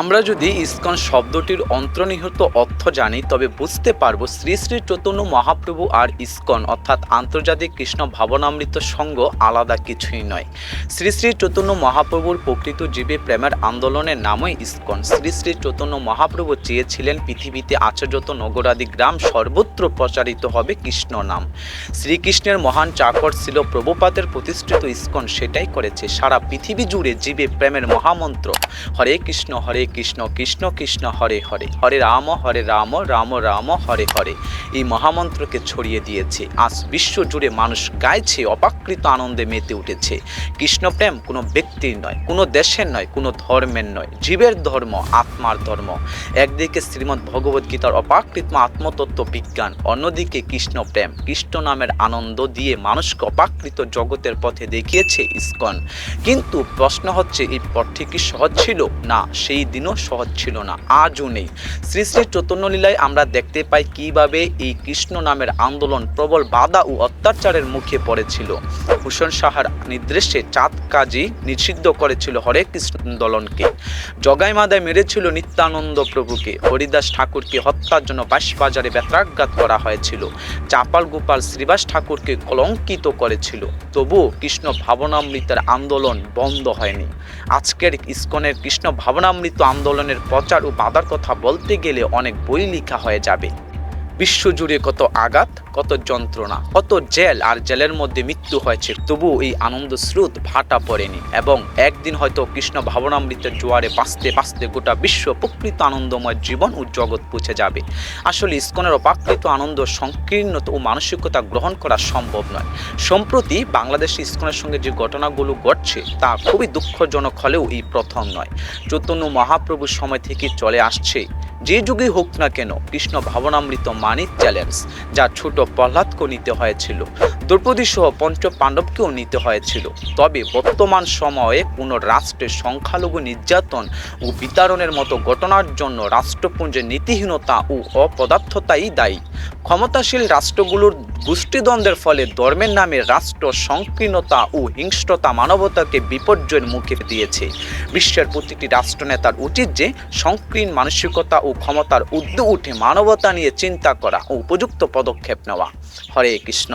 আমরা যদি ইস্কন শব্দটির অন্তর্নিহিত অর্থ জানি, তবে বুঝতে পারব শ্রী শ্রী চৈতন্য মহাপ্রভু আর ইস্কন, অর্থাৎ আন্তর্জাতিক কৃষ্ণ ভাবনামৃত সঙ্গ আলাদা কিছুই নয়। শ্রী শ্রী চৈতন্য মহাপ্রভুর প্রকৃত জীবে প্রেমের আন্দোলনের নামই ইসকন। শ্রী শ্রী চৈতন্য মহাপ্রভু চেয়েছিলেন পৃথিবীতে আচার্যত নগরাদি গ্রাম সর্বত্র প্রচারিত হবে কৃষ্ণ নাম। শ্রীকৃষ্ণের মহান চাকর ছিল প্রভুপাতের প্রতিষ্ঠিত ইসকন, সেটাই করেছে। সারা পৃথিবী জুড়ে জীবে প্রেমের মহামন্ত্র, হরে কৃষ্ণ, হরে কৃষ্ণ কৃষ্ণ কৃষ্ণ, হরে হরে। হরে রাম হরে রাম রাম রাম, হরে হরে। এই মহামন্ত্রকে ছড়িয়ে দিয়েছে। আজ বিশ্ব জুড়ে মানুষ গাইছে, অপাকৃত আনন্দে মেতে উঠেছে। কৃষ্ণপ্রেম কোনো ব্যক্তির নয়, কোনো দেশের নয়, কোনো ধর্মের নয়। জীবের ধর্ম, আত্মার ধর্ম। একদিকে শ্রীমদ্ ভগবদ গীতার অপাকৃত আত্মতত্ত্ব বিজ্ঞান, অন্যদিকে কৃষ্ণ প্রেম। কৃষ্ণ নামের আনন্দ দিয়ে মানুষকে অপাকৃত জগতের পথে দেখিয়েছে ইসকন। কিন্তু প্রশ্ন হচ্ছে, এই পথটি কি সহজ ছিল? না, সেই দিনও সহজ ছিল না, আজও নেই। শ্রী শ্রী চৈতন্য লীলায় আমরা দেখতে পাই কীভাবে এই কৃষ্ণ নামের আন্দোলন প্রবল বাধা ও অত্যাচারের মুখে পড়েছিল। ভূষণ সাহার নির্দেশে চাঁদ কাজী নিষিদ্ধ করেছিল হরে কৃষ্ণ আন্দোলনকে। জগাই মাদায় মেরেছিল নিত্যানন্দ প্রভুকে। হরিদাস ঠাকুরকে হত্যার জন্য বাঁশবাজারে ব্যত্রাঘাত করা হয়েছিল। চাপাল গোপাল শ্রীবাস ঠাকুরকে কলঙ্কিত করেছিল। তবুও কৃষ্ণ ভাবনামৃতের আন্দোলন বন্ধ হয়নি। আজকের ইস্কনের কৃষ্ণ ভাবনামৃত আন্দোলনের প্রচার ও বাধার কথা বলতে গেলে অনেক বই লেখা হয়ে যাবে। বিশ্বজুড়ে কত আঘাত, কত যন্ত্রণা, কত জেল আর জেলের মধ্যে মৃত্যু হয়েছে। তবু এই আনন্দ স্রোত ভাটা পড়েনি এবং একদিন হয়তো কৃষ্ণ ভাবনামৃতের জোয়ারে বাঁচতে বাঁচতে গোটা বিশ্ব প্রকৃত আনন্দময় জীবন ও জগৎ পুছে যাবে। আসলে ইস্কনের অপাকৃত আনন্দ সংকীর্ণতা ও মানসিকতা গ্রহণ করা সম্ভব নয়। সম্প্রতি বাংলাদেশে ইস্কনের সঙ্গে যে ঘটনাগুলো ঘটছে, তা খুবই দুঃখজনক হলেও এই প্রথম নয়। চৈতন্য মহাপ্রভুর সময় থেকে চলে আসছে যে যুগে হোক না কেন, কৃষ্ণ ভাবনামৃত মানিক চ্যালেঞ্জ, যা ছোট প্রহ্লাদকেও নিতে হয়েছিল, দ্রৌপদী সহ পঞ্চ পাণ্ডবকেও নিতে হয়েছিল। তবে বর্তমান সময়ে কোনো রাষ্ট্রের সংখ্যালঘু নির্যাতন ও বিতরণের মতো ঘটনার জন্য রাষ্ট্রপুঞ্জের নীতিহীনতা ও অপদার্থতাই দায়ী। ক্ষমতাশীল রাষ্ট্রগুলোর গোষ্ঠীদ্বন্দ্বের ফলে ধর্মের নামে রাষ্ট্র সংকীর্ণতা ও হিংস্রতা মানবতাকে বিপর্যয়ের মুখে দিয়েছে। বিশ্বের প্রতিটি রাষ্ট্রনেতার উচিত যে সংকীর্ণ মানসিকতা ও ক্ষমতার উদ্যোগ উঠে মানবতা নিয়ে চিন্তা করা ও উপযুক্ত পদক্ষেপ নেওয়া। হরে কৃষ্ণ।